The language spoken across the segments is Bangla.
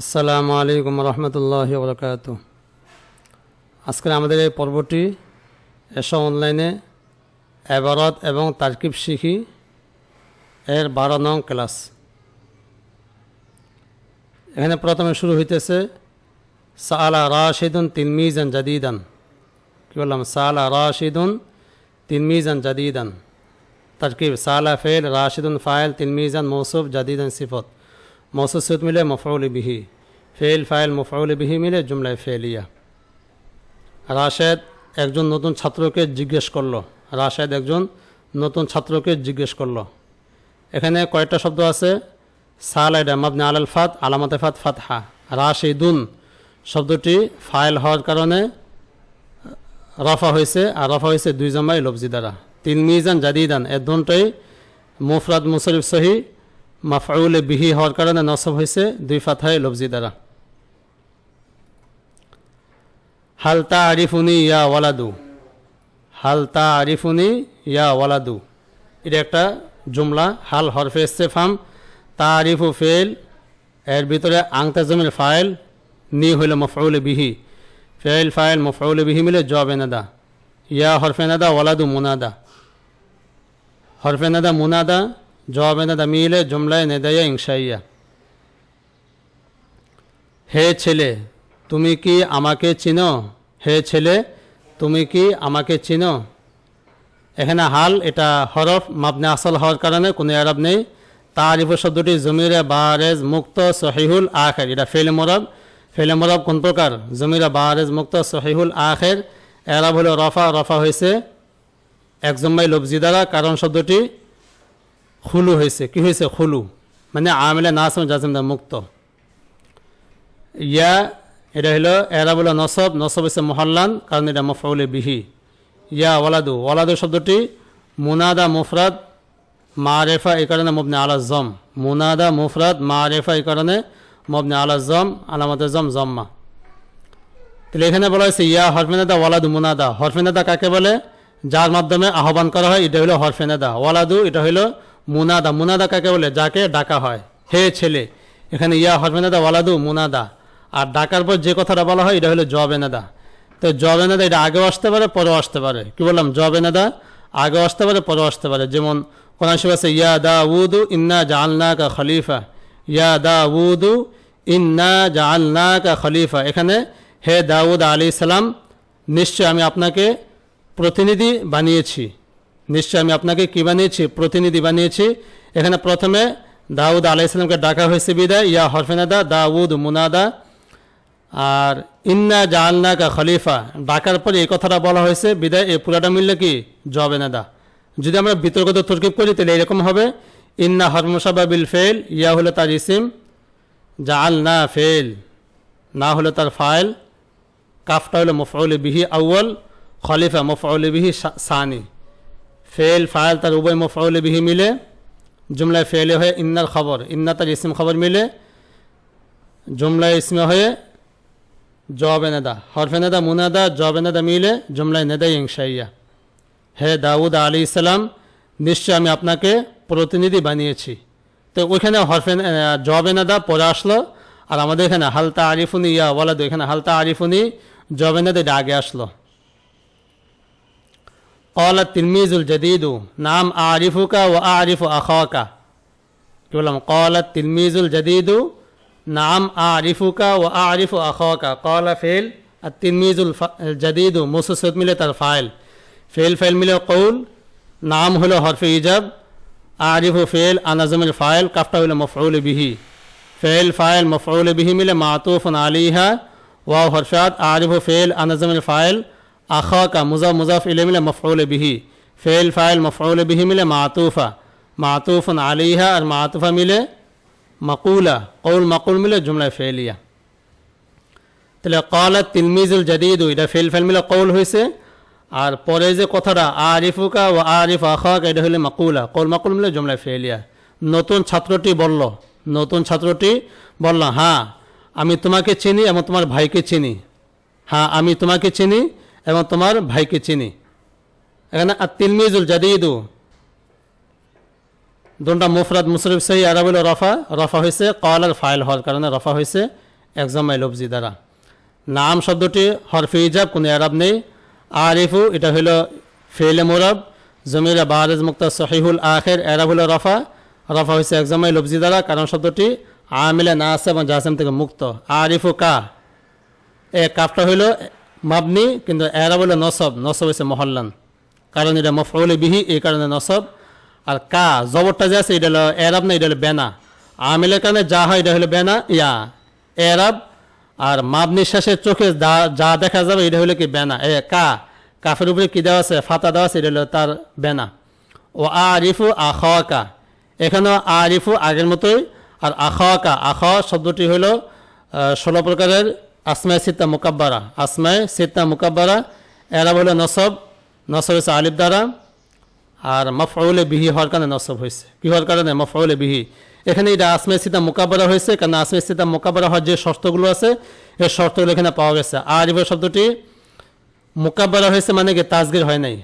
আসসালামু আলাইকুম রহমতুল্লাহ বরকাত আজকে আমাদের এই পর্বটি এসো অনলাইনে এবারত এবং তারকিব শিখি এর বারো নং ক্লাস। এখানে প্রথমে শুরু হইতেছে সালা রাশিদুন তিলমিজান জাদিদান। কি বললাম? সালা রাশিদুন তিলমিজান জাদিদান। তারকিব সালা ফেল রাশিদুন ফাইল তিলমিজান মৌসুফ, জাদিদান সিফত। মৌসুফ সুদ মিলে মফরুল বিহি ফেল ফাইল মফরুল বিহি মিলে জুমলায় ফেলিয়া রাশেদ একজন নতুন ছাত্রকে জিজ্ঞেস করল। রাশেদ একজন নতুন ছাত্রকে জিজ্ঞেস করল। এখানে কয়েকটা শব্দ আছে। সালাইডা মাবনে আলাল ফাত, আলামতে ফাত ফাতহা। রাশিদুন শব্দটি ফাইল হওয়ার কারণে রফা হয়েছে, আর রফা হয়েছে দুই জমাই লফজি দ্বারা। তিন মিজান জাদিদান এর দুটাই মুফরাদ মুসরিফ সহি মাফাউলে বিহি হওয়ার কারণে নসব হয়েছে দুই ফাথায় লফজি দ্বারা। হালতা আরিফুনি ইয়া ওয়ালাদু। হালতা আরিফুনি ইয়া ওয়ালাদু। এটা একটা জুমলা, হাল হরফে ইস্তেফাম। তা আরিফু ফেল, এর ভিতরে আংতা জমির ফাইল, নি হইল মফাউলে বিহি। ফেল, ফাইল, মফাউলে বিহি মিলে জব এনাদা ইয়া হরফে নাদা, ওয়ালাদু মুনাদা। হরফে নাদা মুনাদা এনাদা মিলে জুমলায় নেদাইয়া ইংসাইয়া হে ছেলে তুমি কি আমাকে চিনো হে ছেলে তুমি কি আমাকে চিনো এখানে হাল এটা হরফ মাবনে আসল হওয়ার কারণে কোনো আরব নেই তারিফ শব্দটি জমিরে বারেজ মুক্ত সহিহুল আখের এটা ফেলে মরব ফেলে মরব কোন প্রকার জমিরে বারেজ মুক্ত সহিহুল আখের এরাব হলো রফা রফা হয়েছে এক জম্মাই লবজি দ্বারা কারণ শব্দটি খুলু হয়েছে। কি হয়েছে খুলু? মানে আমিলে নাসম জাজিমদা মুক্ত। ইয়া, এটা হলো হলো নসব নসব হয়েছে মহল্লান, কারণ এটা মফউলে বিহি। ইয়া ওয়ালাদু ওয়ালাদু শব্দটি মুনাদা মুফরাদ মারেফা, এই কারণে মবনে আলা জম। মুনাদা মুফরাদ মারেফা, এই কারণে মবনে আলা জম আলামতে জম, জম্মা। তাহলে এখানে বলা হয়েছে ইয়া হরফেনাদা, ওয়ালাদু মুনাদা। হরফেনাদা কাকে বলে? যার মাধ্যমে আহ্বান করা হয়, এটা হলো হরফেনাদা। ওয়ালাদু, এটা হলো মুনাদা মুনাদা কাকে বলে? যাকে ডাকা হয়। হে ছেলে, এখানে ইয়া হরফেনাদা ওয়ালাদু মুনাদা। আর ডাকার পর যে কথাটা বলা হয়, এটা হলো জবেনাদা। তো জবেনাদা এটা আগেও আসতে পারে, পরেও আসতে পারে। কি বললাম? জবেনাদা আগেও আসতে পারে, পরেও আসতে পারে। যেমন কোন আছে, ইয়া দা উদু ইন্না জালনা কা খলিফা। ইয়া দা উদু ইন্না জালনা কা খলিফা। এখানে হে দাউদ আলী সালাম, নিশ্চয় আমি আপনাকে প্রতিনিধি বানিয়েছি। নিশ্চয় আমি আপনাকে কি বানিয়েছি? প্রতিনিধি বানিয়েছি। এখানে প্রথমে দাউদ আলাইসালামকে ডাকা হয়েছে বিদায়। ইয়া হরফেনাদা, দাউদ মুনাদা। আর ইন্না জালনা কা খলিফা। ডাকার পরে এই কথাটা বলা হয়েছে, বিদায়, এই পুরাটা মিললে কি? জবেনাদা যদি আমরা বিতর্কত তরকিব করি, তাহলে এরকম হবে। ইন্না হরমসাবা বিল ফেল ইয়া হলো তার ইসিম। জাল না ফেল না হলো তার ফাইল। কাফটা হলো মফউলে বিহি আউ্ল খলিফা মফউলে বিহি সানি। ফেল ফাইল তার উভয় মফউলে বিহি মিলে জুমলায় ফেলে হয়ে ইন্নার খবর ইন্না তার ইসিম খবর মিলে জুমলায় ইসমে হয়ে জবে নেদা হরফে নেদা মুনাদা জবে নেদা মিলে জুমলায় নেদা ইংশাইয়া হে দাউদ আলী ইসলাম নিশ্চয় আমি আপনাকে প্রতিনিধি বানিয়েছি তো ওইখানে হরফে জবে নেদা পরে আসলো আর আমাদের এখানে হালতা আরিফুনি ইয়া ওয়ালাদু এখানে হালতা আরিফুনি জবে নেদা আগে আসলো قال التلميذ الجديد نعم أعرفك وأعرف أخاك كلام قال التلميذ الجديد نعم أعرفك وأعرف أخاك قال فعل التلميذ الف- الجديد موسى মিলে তার ফাইল ফেল ফেল মিলে কৌল নাম হলো হরফে ইজাব আরিফু ফেল আনাজমের ফাইল কাফটা হলো মফউল বিহি ফেল ফাইল মফউল বিহি মিলে মাতুফ আলিহা ওয়াও হরফাত আরিফু ফেল আনাজমের ফাইল আখা কা মুজা মুজাফ ইলে মিলে মফউল বিহি ফেল ফাইল মফউল বিহি মিলে মাতুফা মাতুফ আলিহা আর মাতুফা মিলে মাকুলা কৌল মাকুল মিলে জুমলায় ফেলিয়া তাহলে কলাত তিলমিজুল জাদিদু এটা ফেল ফেল মিলে কৌল হয়েছে, আর পরে যে কথাটা আরিফুকা ও আরিফ আখাক, এটা হলে মাকুলা। কৌল মাকুল মিলে জুমলায় ফেলিয়া। নতুন ছাত্রটি বলল। নতুন ছাত্রটি বলল হ্যাঁ আমি তোমাকে চিনি এবং তোমার ভাইকে চিনি। হ্যাঁ আমি তোমাকে চিনি এবং তোমার ভাইকে চিনি। এখানে আর তিলমিজুল জাদিদু। দুটা মুফরাদ মুসরিফ সহি আরব হলো রফা রফা হয়েছে কলার ফাইল হওয়ার কারণে রফা হয়েছে একজামাই লফজি দ্বারা। নাম শব্দটি হরফে ইজাব, কোনো এরাব নেই। আরিফু, এটা হইল ফেলে মোরব। জমিরা বাহারেজ মুক্তা সহিহুল আখের এরাব হলো রফা। রফা হয়েছে একজামাই লফজি দ্বারা। কারণ শব্দটি আমিলে নাস এবং জাসেম থেকে মুক্ত। আরিফু কা। এ কাফটা হইল মাবনি, কিন্তু এরাব হইল নসব নসব হয়েছে মহল্লান। কারণ এটা মফরুল বিহি, এই কারণে নসব। আর কা, জবরটা যে আছে, এটা হলো এরাব না, এটা হলো বেনা। আমিলের কারণে যা হয়, এটা হলো বেনা, ইয়া। এরাব আর মাব নিঃশ্বাসের চোখে যা যা দেখা যাবে, এটা হলো কি বেনা। এ, কা। কাফের উপরে কি দেওয়া আছে? ফাতা দেওয়া আছে, এটা হলো তার বেনা। ও আরিফু আখা এখানেও আরিফু আগের মতোই। আর আখা আখ শব্দটি হলো ষোলো প্রকারের আসমায় সিত্তা মুকাব্বারা আসমায় সিত্তা মুকাব্বারা এরা হলো নসব নসব হয়েছে আলিফ দ্বারা আর মফউলে বিহি হওয়ার কারণে নসব হয়েছে। কি হওয়ার কারণে? মফউলে বিহি এখানে এটা আসমে সিতা মোকাবারা হয়েছে, কারণ আসমে সিতা মোকাবারা হওয়ার যে শর্তগুলো আছে, এই শর্তগুলো এখানে পাওয়া গেছে। আর এবার শব্দটি মোকাবারা হয়েছে মানে কি তাজগির হয় নাই।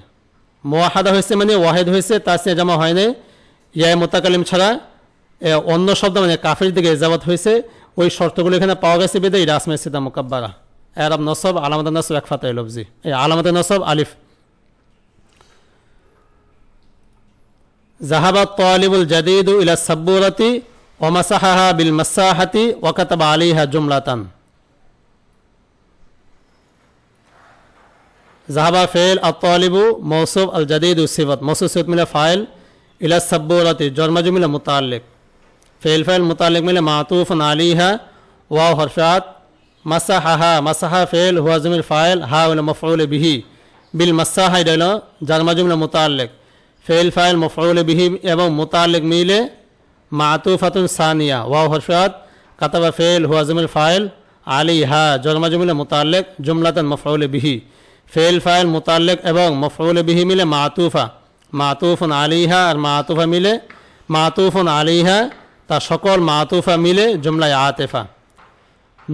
মোয়াহাদা হয়েছে মানে ওয়াহেদ হয়েছে তাসিয়া জামা হয় নাই। ইয়ায় মোতাকালিম ছাড়া অন্য শব্দ মানে কাফের দিকে এজাবত হয়েছে। ওই শর্তগুলো এখানে পাওয়া গেছে বেদে, এই রাসমে সিদা মুকাব্বারা। এরাব নসব, আলামত নসব, এক ফাতে লফজি। এই আলামত নসব, আলিফ। জাহাবা তালিবুল জাদিদ ইলা সাব্বুরাতি ওমাসাহাহা বিল মাসাহাতি ওয়াকাতাবা আলিহা জুমলাতান। জাহাবা ফেল আতালিবু মৌসুফ আল জাদিদ সিবত মৌসুফ সিবত মিলা ফাইল, ইলা সাব্বুরাতি জর্মাজু মিলা মুতাল্লিক। फेल फ़ैल मुतल मिल मातूफ़ नाली है वा हर्षात मसहा मसहा फ़ैल हुआजमिल फ़ायल हाउल मफ़ूल बिही বিল মাসাহা এটা হলো জাজমা জুমলা মোতাল্লেক ফেল ফাইল মফরুল বিহিম এবং মোতাল্লেক মিলে মাতুফাতুন সানিয়া ওয়া হরফাত কাতাবা ফেল হুয়াজমুল ফাইল আলী হা জজমা জুমলা মোতাল্লেক জুমলাতন মফরুল বিহি ফেল ফাইল মোতাল্লেক এবং মফরুল বিহি মিলে মাতুফা মাতুফুন আলী হা আর মাতুফা মিলে মাতুফুন আলী হা তা সকল মাতুফা মিলে জুমলায় আতেফা।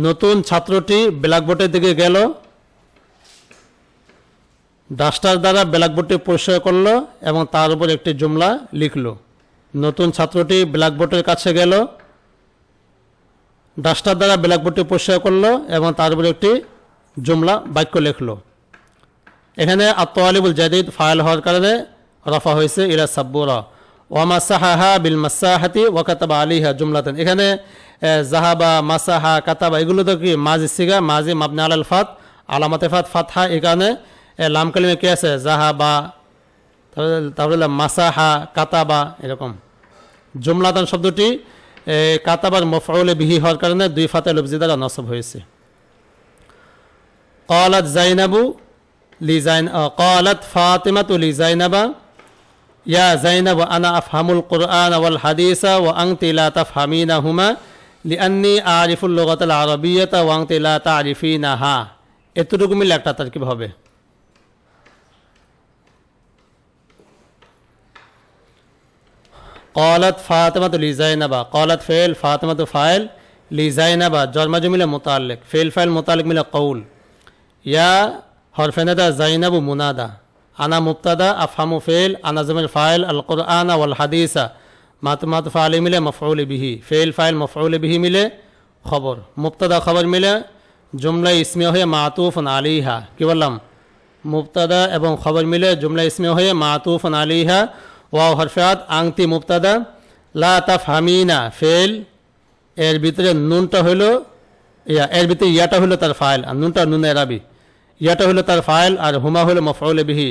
নতুন ছাত্রটি ব্ল্যাকবোর্ডের দিকে গেল। ডাস্টার দ্বারা ব্ল্যাকবোর্ডটি পরিষ্কার করল এবং তার উপর একটি জুমলা লিখলো। নতুন ছাত্রটি ব্ল্যাকবোর্ডের কাছে গেল। ডাস্টার দ্বারা ব্ল্যাকবোর্ডটি পরিষ্কার করল এবং তার উপর একটি জুমলা বাক্য লিখল। এখানে আত্মালিবুল জাদিদ ফাইল হওয়ার কারণে রফা হয়েছে ইরা সাব্বুরা। ওয়ামাসাহা বিল মাসাহাতি ওয়াকাতাবা আলিহা জুমলাতেন। এখানে জাহাবা মাসাহা, কাতাবা, এগুলো তো কি? মাজি সিগা মাজি মাবনা আল ফাত, আলামাতে ফাত, ফাতহা এখানে লাম কালিমে কে আছে? জাহাবা তাহলে মাসাহা, কাতাবা, এরকম। জুমলাতান শব্দটি কাতাবার মফাউলে বিহি হওয়ার কারণে দুই ফাতে লব্জি দ্বারা নসব হয়েছে। কলাত জাইনাবু লি জাইন কলাত ফাতেমাতু লি জাইনাবা ইয়া জাইনাব আনা আফহামুল কোরআন আওয়াল হাদিসা ও আং তিলা তাফহামিনা হুমা লিআনি আরিফুল লগতাল আরবিয়তা ওয়াং তিলা তারিফিনা হা এতটুকু মিলে একটা তারকিব হবে। কলত ফাতেমাত লিজাইনাবা কলত ফেল ফাতেমাত ফাইল লিজাইনাবা জর্মাজু মিলে মোতালেক ফেল ফাইল মোতালেক মিলে কৌল ইয়া হরফেনাদা জাইনাবু মুনাদা আনা মুক্তাদা আফামু ফেল আনাজমের ফাইল আল কোরআন আল হাদিসা মাত মাত ফালি মিলে মফরুল বিহি ফেল ফাইল মফরুল বিহি মিলে খবর মুক্তাদা খবর মিলে জুমলা ইসমিয়া হয়ে মাতুফন আলিহা কি বললাম মুক্তাদা এবং খবর মিলে জুমলা ইসমিয়া হয়ে মাতুফন আলিহা ওয়া হরফাত আংতি মুক্তাদা লা তাফ হামিনা ফেল এর ভিতরে নুনটা হইল ইয়া, এর ভিতরে ইয়াটা হলো তার ফাইল, আর নুনটা নুনের রাবি ইয়াটা হইল তার ফাইল, আর হুমা হইল মফরুল বিহি।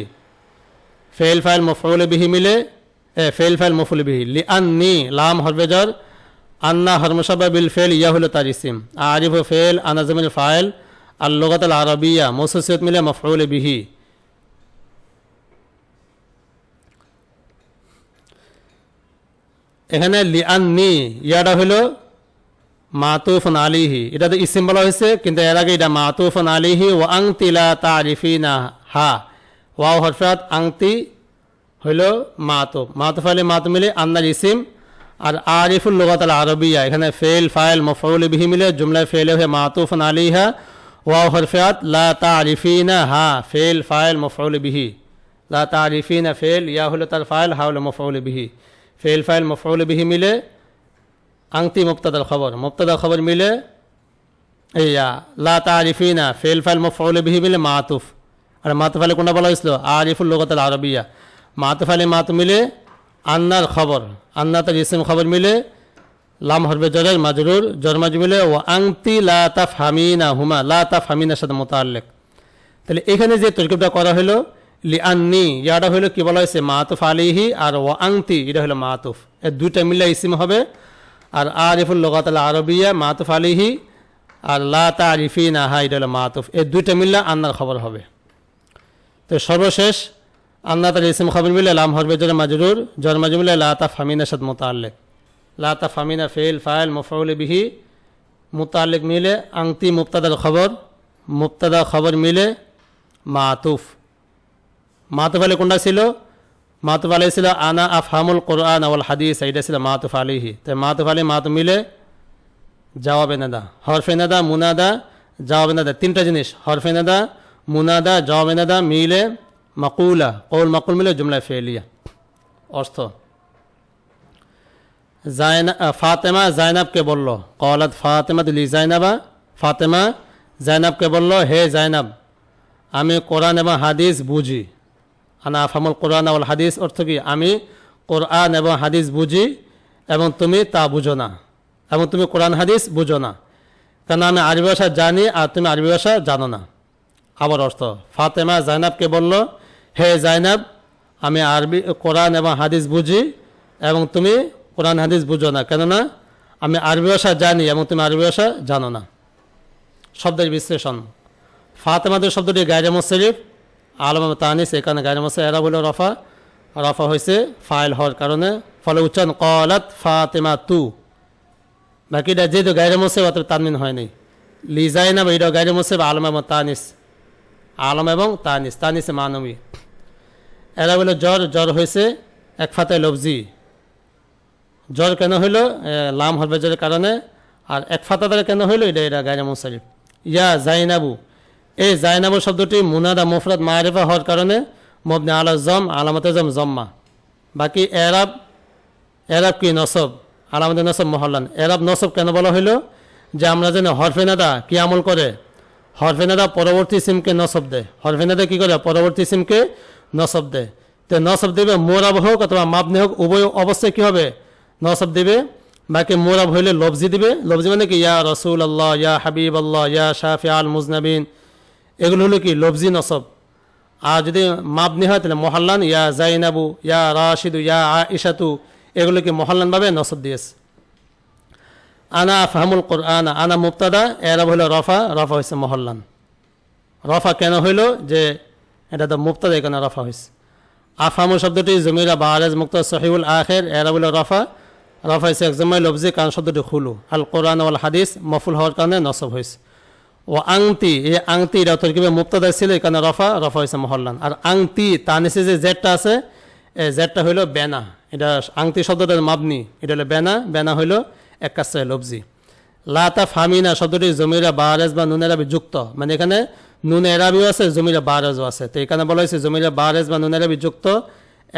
ফেল ফাইল মফউল বিহি মিলে, এ ফেল ফাইল মফুল বিহি। লি আন্নি লাম হরবেজর আন্না হরমসাবা বিল ফেল ইয়া হলো তার ইসিম। আরিফ ফেল আনাজমিল ফাইল আর আল আরবিয়া মোসিয়ত মিলে মফউল বিহি। এখানে লি আন্নি ইয়াটা হলো মাতুফন আলিহি। এটা তো ইসিম বলা হয়েছে, কিন্তু এর আগে এটা মাতুফন আলিহি ও আংতিলা তারিফিনা হা। ওয়াও হরফাত আংতি হইল মাতুফ মাতুফ আলী মাতুফ মিলে আন্নার ইসিম আর আরিফুল লোগাত আল আরবিয়া। এখানে ফেল ফাইল মফউল বিহি মিলে জুমলায় ফেলে হয়ে মাতুফন আলিহা ওয়াও হরফাত লা তারিফিনা হা ফেল ফাইল মফউল বিহি। লা তারিফিনা ফেল ইয়া হলো তার ফাইল হা হলো মফউল বিহি। ফেল ফাইল মফউল বিহি মিলে আংতি মুক্তাদার খবর। মুক্তাদার খবর মিলে আ, লা তারিফিনা ফেল ফাইল মফউল বিহি মিলে মাতুফ। আর মাতুফ আলী কোনটা বলা হয়েছিল? আরিফুল লোকতাল আরবিয়া। মাতুফ আলী মাতু মিলে আন্নার খবর আন্না তার ইসিম খবর মিলে লাম হরবে জরের মাজরুর জরমাজ মিলে ও আংতি লা তাফ হামিনা হুমা, লা তাফ হামিনার সাথে মোতাল্লেক তাহলে এখানে যে তরকিবটা করা হলো, লি আন্নি, ইয়াটা হলো কি বলা হয়েছে? মাতুফ আলিহি আর ও আংতি, এটা হলো মাতুফ। এর দুইটা মিলে ইসিম হবে। আর আরিফুল লোকাতাল আরবিয়া, মাতুফ আলিহি আর লা তারিফি নাহা এটা হলো মাতুফ। এই দুইটা মিললে আন্নার খবর হবে। তো সর্বশেষ আন্না তার ইসিম খবর মিলে লাম হরবে জরে মাজরুর জর মাজু মিলে লা তা ফামিনা সাদ মোতাল্লেক লা তা ফামিনা ফেল ফাইল মফাউল বিহি মোতাল্লেক মিলে আংতি মুক্তাদার খবর মুক্তাদা খবর মিলে মাতুফ। মাতুফ আলী কোনটা ছিল? মাতুফ আলী ছিল, আনা আফহামুল কোরআন আওয়াল হাদিস, এইটা ছিল মাতুফ আলিহি। তাই মাতুফ আলী, মাতুফ মিলে জবাবে নাদা, হরফে নাদা, মুনাদা, জবাবে নাদা, তিনটা জিনিস, হরফে মুনাদা জবাবে নাদা মিলে মাকুলা কৌল মাকুল মিলে জুমলা ফেলিয়া অর্থ জায়না ফাতেমা জাইনাবকে বলল কলাত ফাতেমা দিলি জাইনাবা ফাতেমা জাইনাবকে বলল হে জাইনাব আমি কোরআন এবং হাদিস বুঝি আনা আফামুল কোরআন আউল হাদিস অর্থ কি আমি কোরআন এবং হাদিস বুঝি এবং তুমি তা বুঝো না এবং তুমি কোরআন হাদিস বুঝো না কেন আমি আরবি ভাষা জানি আর তুমি আরবি ভাষা জানো না আবার অর্থ ফাতেমা জাইনাবকে বলল, হে জাইনাব, আমি আরবি, কোরআন এবং হাদিস বুঝি এবং তুমি কোরআন হাদিস বুঝো না। কেননা আমি আরবি ভাষা জানি এবং তুমি আরবি ভাষা জানো না। শব্দের বিশ্লেষণ। ফাতেমাদের শব্দটি গায়রে মুসরিফ, আলম তানিস এখানে গায়রে মুসরিফ, এরা বলে রফা। রফা হয়েছে ফাইল হওয়ার কারণে। ফলে উচ্চারণ কলাত ফাতেমা তু। বাকিটা যেহেতু গায়রে মুসরিফ অত তানমিন হয়নি। লিজাইনা বা এটা গায়রে মুসরিফ, আলম তানিস। আলম এবং তানিস তানিসে মানবী। এরা বলে, জ্বর জ্বর হয়েছে, এক ফাতায় লবজি। জ্বর কেন হইল? লাম হরবেজের কারণে। আর এক ফাতা দ্বারা কেন হইল? এটা এটা গায়রা মুসারিফ ইয়া জাইনাবু। এই জাইনাবু শব্দটি মুনাদা, মুফরাদ, মারিফা হওয়ার কারণে মবনে আলা জম, আলামতে জম, জম্মা। বাকি এরাব এরাব কি নসব? আলামতে নসব মহল্লান। এরাব নসব কেন বলা হইল? যে আমরা যেন হরফেনাদা কি আমল করে হরফেনাদা পরবর্তী সিমকে নসব দেয়। হরফেনাদা কি করে? পরবর্তী সিমকে নসব দেয়। তো নসব দেবে মোরাব হোক অথবা মাবনে হোক, উভয় অবস্থায় কি হবে? নসব দেবে। বাকি মোরাব হইলে লবজি দিবে। লবজি মানে কি? ইয়া রসুল আল্লাহ ইয়া হাবিব আল্লাহ ইয়া শাফি আল মুজনাবিন। এগুলো হলো কি? লবজি নসব। আর যদি মাবনি হয় তাহলে মহাল্লান, ইয়া জাইনাবু, ইয়া রাশিদু, ইয়া আ ইশাতু এগুলো কি মহাল্লানভাবে নসব দিয়েছে। আনা ফাহমুল কোরআন, আনা মুক্তাদা এরা হইল রফা রফা হয়েছে মহল্লান। রফা কেন হইল? যে এটা তো মুক্তাদা এখানে রফা হয়েছে আফামু শব্দটি জমিরা বাহারেজ মুক্ত সহিউল আখের, এরা বলে রফা। রফা হয়েছে একজমাই লবজি কারণ শব্দটি খুলু। আল কোরআন ওয়াল হাদিস মফুল হওয়ার কারণে নসব হয়েছে ও আংতি এই আংতি এটা তরকিবে মুক্তাদা ছিল, এখানে রফা রফা হয়েছে মহল্লান। আর আংতি তার নিচে যে জেটটা আছে এই জেটটা হইল বেনা। এটা আংতি শব্দটা মাবনি, এটা হলো বেনা। বেনা হইল এক কাছে লবজি। লাতা ফামিনা শব্দটি জমিরা বাহারেজ বা নুন এরাবি যুক্ত। মানে এখানে নুন এরাবিও আছে, জমিরা বাহারেজও আছে। তো এখানে বলা হয়েছে জমিরা বাহারেজ বা নুন এরাবি যুক্ত।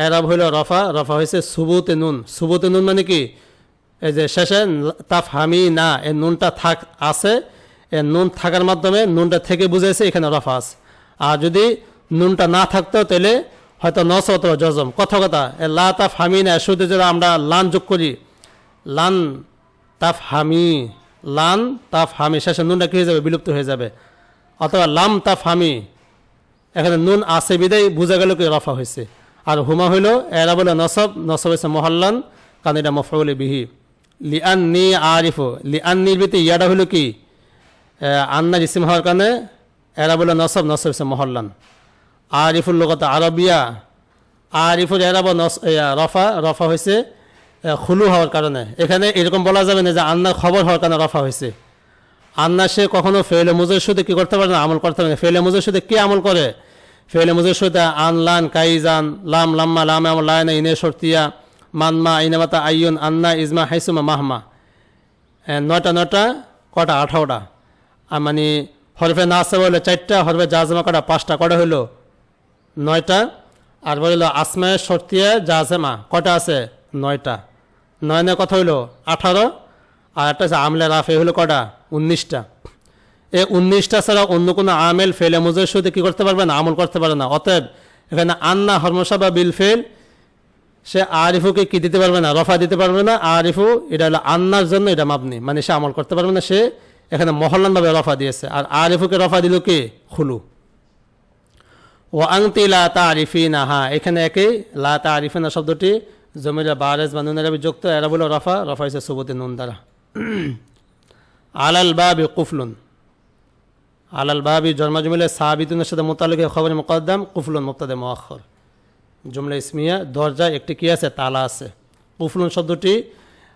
এরাব হইল রফা রফা হয়েছে সুবুতে নুন। সুবুতে নুন মানে কি? এই যে শেষে তাফ হামি না এই নুনটা থাক, আছে। এই নুন থাকার মাধ্যমে নুনটা থেকে বুঝেছে এখানে রফা আছে। আর যদি নুনটা না থাকতো তাহলে হয়তো নস জজম। কথা কথা এ লা তাফ হামি না শুধু যদি আমরা লান যোগ করি, লান তাফ হামি লান তাফ হামি শেষে নুনটা কি হয়ে যাবে? বিলুপ্ত হয়ে যাবে। অথবা লাম তাফ হামি এখানে নুন আছে বিদায়, বোঝা গেল কি রফা হয়েছে। আর হুমা হইল, এরা বলে নসব নসব হয়েছে মহল্লান, কারণ এটা মফরুল বিহি। লিআন নি আরিফ লিআন নির ভিতরে ইয়াটা হইল কি? আন্না জিসিম হওয়ার কারণে এরা বলে নসব নসব হয়েছে মহল্লান। আরিফুল লোকত আরবিয়া, আরিফুল এরা বা নস রফা রফা হয়েছে খুলু হওয়ার কারণে। এখানে এরকম বলা যাবে না যে আন্নার খবর হওয়ার কারণে রফা হয়েছে। আন্না সে কখনো ফেলে মুজের সাথে কি করতে পারে না, আমল করতে পারে না। ফেলে মুজের সাথে কি আমল করে? ফেলে মুজের সাথে আন লান কাইজান, লাম, লাম্মা, লাম আমল, লায়না, ইনে, শর্তিয়া, মানমা ইনামাতা আইয়ুন, আন্না, ইজমা, হাইসুমা, মাহমা। নয়টা নয়টা, কটা, আঠারোটা। আর মানে হরফে না আসতে বলল চারটা, হরফে জাজমা কটা পাঁচটা, কটা হইল? নয়টা। আর বলিল আসমায় শর্তিয়া জাজেমা কটা আছে? নয়টা। নয় নয় কথা হইল আঠারো, আর একটা হচ্ছে আমলে রাফে হইল কটা? উনিশটা। এই উনিশটা ছাড়া অন্য কোনো আমেল ফেলে মুজের সাথে কি করতে পারবে না? আমল করতে পারে না। অতএব এখানে আন্না হরমসা বা বিল ফেল সে আরিফুকে কি দিতে পারবে না? রফা দিতে পারবে না। আরিফু, এটা হলো আন্নার জন্য এটা মাপনি মানে সে আমল করতে পারবে না, সে এখানে মহল্লানভাবে রফা দিয়েছে। আর আরিফুকে রফা দিল কে? খুলু। ও আংতি লা তা আরিফি হা এখানে একই লা তা আরিফি না শব্দটি জমিরা বারেজ বা নুনের যুক্ত, এরা বলে রফা রফা হয়েছে সুবতি নুন দ্বারা। আলাল বাবি কুফলুন। আলাল বাবি জন্মা জমিলে সাহাবিতুনের সাথে মোতালেক খবর মুকদ্দাম, কুফলুন মুক্তাদে মোয়াক্ষর জুমলা ইসমিয়া, দরজায় একটি কি আছে? তালা আছে। কুফলুন শব্দটি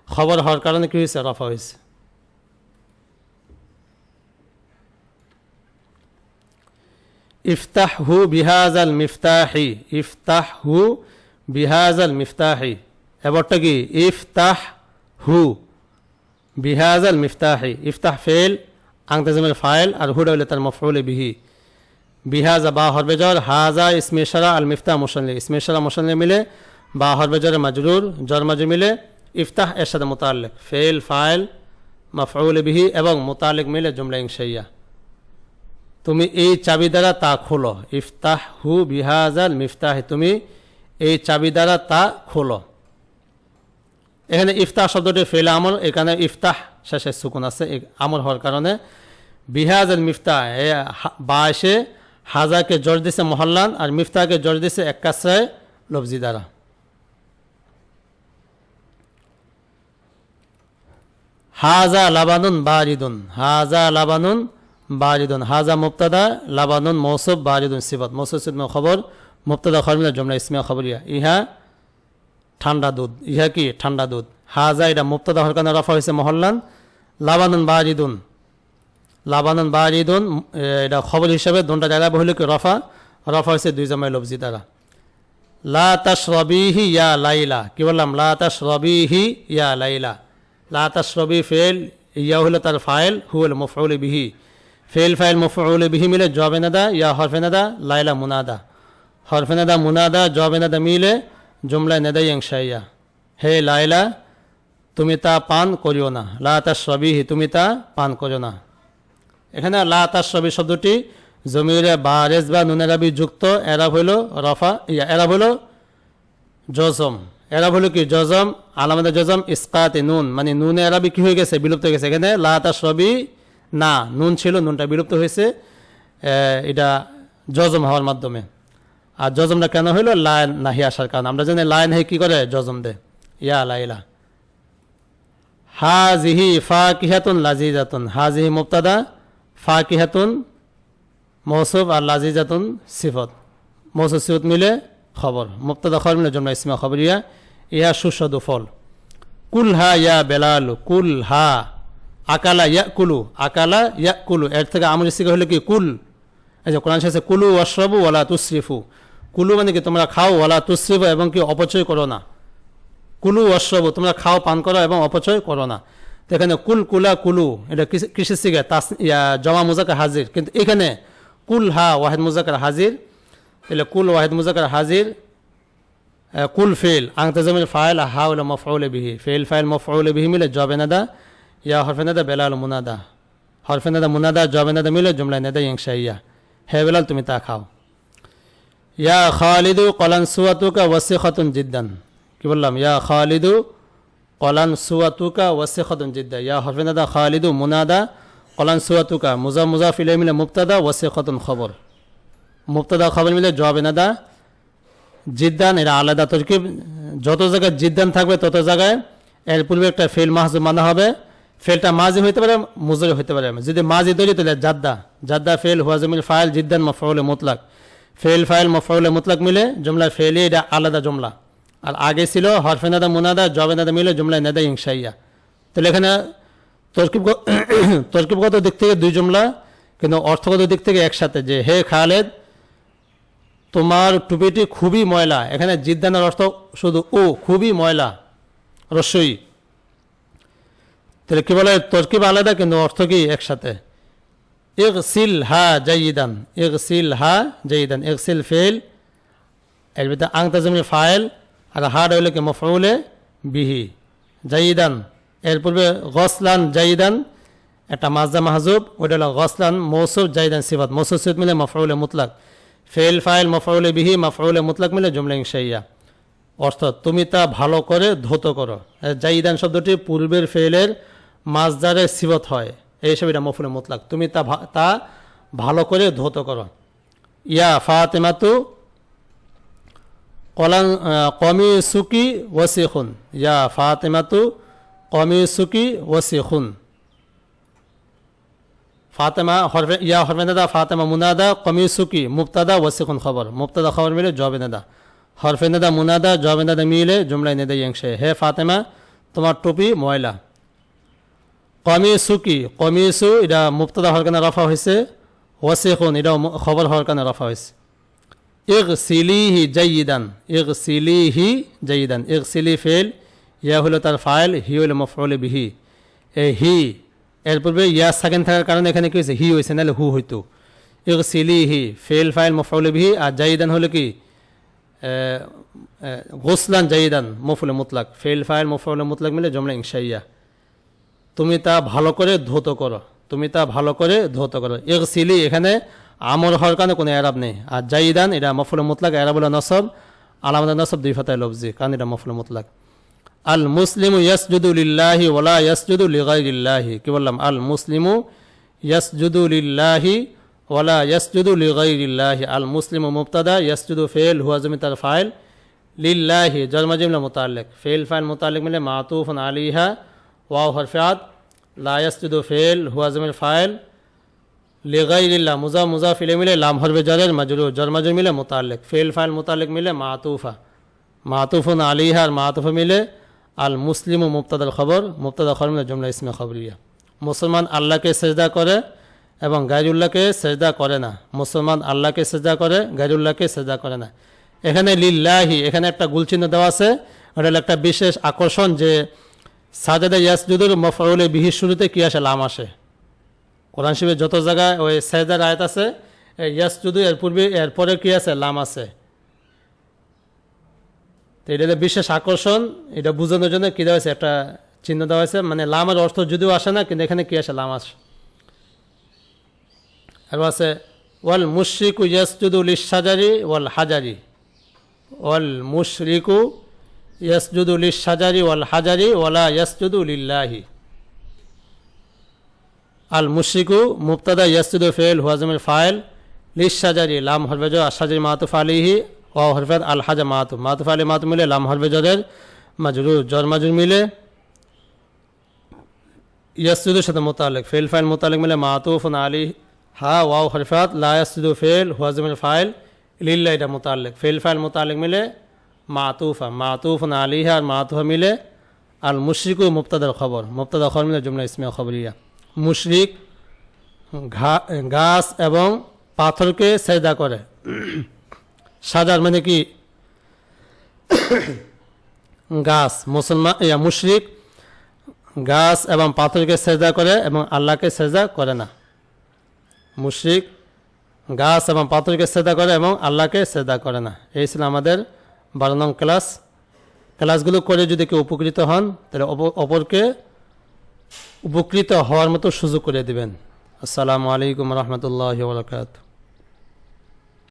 খবর হওয়ার কারণে কি হয়েছে রফা হয়েছে ইফতাহ হু বিহাজ আল মিফতাহি, ইফতাহ হু বিহাজ আল মিফতাহি। এবারটা কি? ইফতাহ হু। বিহাজ আল মিফতাহি। ইফতাহ ফেল আংতাজমের ফাইল, আর হুড তার মফরুল বিহি। বিহাজা বা হরবেজর হাজা ইসমেশারা আল মিফতা মুসল্লি। ইসমেশারা মুসল্লি মিলে, বা হরবেজর মাজরুর জর মাজু মিলে, ইফতাহ এর সাথে মোতালেক ফেল, ফাইল মফরুল বিহি এবং মোতালেক মিলে জুমলা ইংশাইয়া তুমি এই চাবি দ্বারা তা খোলো। ইফতাহ হু বিহাজাল মিফতাহ। তুমি এই চাবি দ্বারা তা খোলো। এখানে ইফতাহ শব্দটি ফেলে আমল, এখানে ইফতাহ শেষে সুকুন আছে আমল হওয়ার কারণে। বিহাজ আর মিফতাহ, এ হা- বা এসে হাজাকে জোর দিছে মহল্লান, আর মিফতাহকে জোর দিছে এক কাছরায় লফজি দ্বারা। হাজা লাবানুন বারিদুন, হাজা লাবানুন বারিদুন, হাজা মুক্তাদা লাবানুন মৌসুব বারিদুন সিবত মৌসুব সিদমা খবর মুক্তাদা খরমিলা জমলা ইসমিয়া খবরিয়া। ইহা ঠান্ডা দুধ। ইহা কি? ঠান্ডা দুধ। হাজা এটা মুক্তাদা কারণে রফা হয়েছে মহল্লান। লাবানুন বারিদুন। লাবানুন বারিদুন এ, এটা খবর হিসাবে দুটা জায়গা বহিল কি? রফা। রফা হয়েছে দুই জামাই লফজি দ্বারা। লা তাশরবিহি ইয়া লাইলা। কি বললাম? লা তাশরবিহি ইয়া লাইলা। লা তাশরবি ফেল ইয়া হলো তার ফাইল হল মফউল বিহি। ফেল ফাইল মফউল বিহি মিলে জবেনাদা ইয়া হরফেনাদা লাইলা মুনাদা। হরফেনাদা মুনাদা জবেনাদা মিলে জুমলা নেদাই ইংশাইয়া হে লাইলা তুমি তা পান করিও না লা তাশরবিহি তুমি তা পান করিও না এখানে লা তাশরবি শব্দটি জমিরে বা রেজ বা নুনেরাবি যুক্ত এরা হইল রফা ইয়া এরা হইল জজম এরা হলো কি জজম আলামাদা জজম ইস্কাতে নুন মানে নুনে এরাবি কি হয়ে গেছে বিলুপ্ত হয়ে গেছে এখানে লা তাশরবি না নুন ছিল নুনটা বিলুপ্ত হয়েছে এটা জজম হওয়ার মাধ্যমে আর জজমটা কেন হইল? লাইন নাহি আসার কারণ। আমরা জানি লাইন হে কি করে? জজম দে। ইয়া লাইলা। হাজিহি ফা কিহাতুন লাজিজাতুন। হাজিহি মুক্তাদা ফা কিহাতুন মৌসুফ আর লাজিজাতুন সিফত। মৌসুফ সিফত মিলে খবর। মুক্তাদা খবর মিলে জন্য ইসমা খবরিয়া ইয়া সুস্বাদু ফল। কুল হা ইয়া বেলালু কুল হা আকালা ইয়া কুলু আকালা ইয়া কুলু এর থেকে ইস্তিকা হলো কি? কুল। যে কোরআন শেষে কুলু অশ্রবু ওয়ালা তুসরিফু। কুলু মানে কি তোমরা খাও, ওয়ালা তুসরিফু এবং কি অপচয় করো না। কুলু অশ্রবু তোমরা খাও, পান করো এবং অপচয় করো না। তো এখানে কুল কুলা কুলু, এটা কৃষি- শিখে, তাস ইয়া, জমা মুজাকার হাজির। কিন্তু এখানে কুল হা, ওয়াহেদ মুজাকার হাজির। এলে কুল ওয়াহেদ মুজাকার হাজির কুল ফেল আংতাজমিল ফাইল হা উল মফউল বিহি। ফেল ফাইল মফউল বিহি মিলে জবে নাদা, ইয়া হরফে নাদা বেলাল মুনাদা। হরফে নাদা মুনাদা, জবে নাদা মিলে জুমলা নাদা ইংশাইয়া হে বেলাল, তুমি তা খাও। ইয়া খালিদু কলান সুয়াতুকা ওয়াসিখাতুন জিদ্দান। কি বললাম? ইয়া খালিদু কলান সুয়াতুকা ওয়াসিখাতুন জিদ্দা। ইয়া হরফে নাদা খালিদু মুনাদা কলান সুয়াতুকা। মুজা মুজা ফিলে মিলে মুক্তাদা ওয়াসিখাতুন খবর। মুক্তাদা খবর মিলে জবে নাদা জিদ্দান, এরা আলাদা তরকিব। যত জায়গায় জিদ্দান থাকবে, তত জায়গায় এর পূর্বে একটা ফেল মাহজুব মানা হবে। ফেলটা মাজি হইতে পারে, মুজরি হইতে পারে। যদি মাজি ধরি তাহলে জাদ্দা। জাদ্দা ফেল হুয়াজমিল ফাইল জিদ্দান মফাউলে মুতলাক। ফেল ফাইল মফাউলে মুতলাক মিলে জুমলা ফেলি এটা আলাদা জুমলা। আর আগে ছিল হরফে হরফেনাদা মুনাদা জবেনাদা মিলে জুমলা নেদা ইংশাইয়া তাহলে এখানে তরকিব তরকিবগত দিক থেকে দুই জুমলা, কিন্তু অর্থগত দিক থেকে একসাথে যে, হে খালেদ, তোমার টুপিটি খুবই ময়লা। এখানে জিদ্দানের অর্থ শুধু ও, খুবই ময়লা রসই তাহলে কি বলে, তরকিব আলাদা, কিন্তু অর্থ কি একসাথে? ইগ সিল হা জাইদান ইগ সিল হা জাইদান ইগ সিল ফেল এর ভিতরে আংতাজমি ফাইল আর হার হইলে কি মফউলে বিহি জাইদান এর পূর্বে গসলান জাইদান একটা মাজদা মাহজুব, ওইটা হলো গসলান মৌসুফ জাইদান সিফাত মৌসুফ সিফত মিলে মফরুলে মুতলাক ফেল ফাইল মফরুলে বিহি মফরুলে মুতলাক মিলে জুমলা ইনশাইয়া অর্থাৎ তুমি তা ভালো করে ধৌত করো। জাইদান শব্দটি পূর্বের ফেলের মাজদারের সিবত হয়। এই এটা মফুলে মুতলাক। তুমি তা তা ভালো করে ধৌত করো। ইয়া ফাতেমাতু কলান কমি সুকি ওয়াসিখুন। ইয়া ফাতেমাতু কমি সুকি ওয়াসিখুন। ফাতেমা হরফে ইয়া হরফেনাদা ফাতেমা মুনাদা কমি সুকি মুক্তাদা ওয়াসিখুন খবর। মুক্তাদা খবর মিলে জবেনাদা হরফেনাদা মুনাদা জবেনাদা মিলে জুমলাই নেদা ইয়ংশে। হে ফাতেমা, তোমার টুপি ময়লা। কমিসু কি? কমিসু, এটা মুক্তদা হওয়ার কারণে রফা হয়েছে। ওয়াসিখুন, এটাও মু- খবর হওয়ার কারণে রফা হয়েছে। ইগ সিলিহি জাইদান ইগ সিলিহি জাইদান ইগ সিলি ফেল, ইয়া হলো তার ফাইল, হি হলো মফরলে বিহি। এ হি, এর পূর্বে ইয়া সেকেন্ড থাকার কারণে এখানে কি হয়েছে? হি হয়েছে, নাহলে হু হইতো। ইগ সিলিহি ফেল, ফাইল মফরলে বিহি, আর জাইদান হলো কি? গোসলান জাইদান মফুলে মুতলাক। ফেল, ফাইল মফরলে মুতলাক মিলে জমলা ইনশাইয়া তুমি তা ভালো করে ধৌত করো। তুমি তা ভালো করে ধৌত করো। ইগ সিলি এখানে আমর হওয়ার কারণে কোনো এরাব নেই। আর জাইদান, এটা মফুল মুতলাক এরাবুল নসব। আলামদ নসব দুই ফাতায় লবজি, কারণ এটা মফুল মুতলাক। আল মুসলিমু ইয়াসজুদু লিল্লাহি ওলা ইয়াসজুদু কি বললাম? আল মুসলিমু ইয়াসজুদু লিল্লাহি ওলা ইয়াসজুদু আল মুসলিমু মুবতাদা, ইয়াসজুদু ফেল হুয়া জমি তার ফাইল। লিল্লাহি জন্মজিমলা মুতাল্লিক ফেল ফাইল মুতাল্লিক মিলে মাতুফন আলিহা ওয়াও হরফাত লা ইয়াসজুদু ফেল, হুয়া জমির ফাইল লিগাইরিল্লাহ মুজা মুজা ফিলে মিলে, লাম হরবে জরের মাজরুর, জর মাজরুর মিলে মোতালেক ফেল ফাইল মুতাল্লিক মিলে মাতুফা, মাতুফুন আলিহা আর মিলে, আল মুসলিম ও মুক্তাদার খবর মুক্তাদা খবর মিলে জুমলা ইসমে খবরিয়া। মুসলমান আল্লাহকে সেজদা করে এবং গাইরুল্লাহকে সেজদা করে না। মুসলমান আল্লাহকে সেজদা করে গাইরুল্লাহকে সেজদা করে না। এখানে লিল্লাহি, এখানে একটা গুলচিহ্ন দেওয়া আছে। ওটা একটা বিশেষ আকর্ষণ যে সাজাদা ইয়াসজুদুর মফরুলে বিহির শুরুতে কি আসে? লাম আসে। কোরআন শিবের যত জায়গায় ওই সেজদার আয়াত আছে ইয়াসজুদু এর পূর্বে এরপরে কি আছে? লাম আছে। তো এটা বিশেষ আকর্ষণ, এটা বোঝানোর জন্য কী দেওয়া হয়েছে? একটা চিহ্ন দেওয়া হয়েছে মানে লামের অর্থ যদিও আসে না, কিন্তু এখানে কি আসে? লাম আসে। আর আছে, ওয়াল মুশরিকু ইয়াসজুদু লিসাজারি ওয়াল হাজারি। ওয়াল মুশরিকু ইয়াসজুদু লিসাজারি ওয়াল হাজারি ওয়ালা ইয়াসজুদু লিল্লাহি। আল মুশিকু মুবতাদা ইয়াসজুদু ফেল হুয়াজমের ফাইল লিসাজারি লাম হরবেজ আসাজারি মাতুফ আলিহি ও হরফেদ আল হাজা মাতুফ। মাতুফ আলী মাতুফ মিলে লাম হরবেজরের মাজরুর জর মাজুর মিলে। ইয়াসজুদের সাথে মোতালেক, ফেল ফাইল মোতালেক মিলে মাতুফ আলী হা, ওয়াও হরফাত, লা ইয়াসজুদু ফেল হুয়াজমের ফাইল লিল্লা এটা মোতালেক। ফেল ফাইল মোতালেক মিলে মাতুফা মাতুফ আলিহা আর মাতুফা মিলে আল মুশরিকু মুবতাদার খবর। মুবতাদা খবর মিলে জুমলা ইসমিয়া খবরিয়া। মুশরিক ঘা- গাছ এবং পাথরকে সেজদা করে। সাজার মানে কি? গাছ, মুসলমান, ইয়া, মুশরিক গাছ এবং পাথরকে সেজদা করে এবং আল্লাহকে সেজদা করে না। মুশরিক গাছ এবং পাথরকে সেজদা করে এবং আল্লাহকে সেজদা করে না। এই ছিল আমাদের বারো নং ক্লাস। ক্লাসগুলো করে যদি কেউ উপকৃত হন, তাহলে অপ- অপরকে উপকৃত হওয়ার মতো সুযোগ করে দেবেন। আসসালামু আলাইকুম রহমতুল্লাহ বরকাত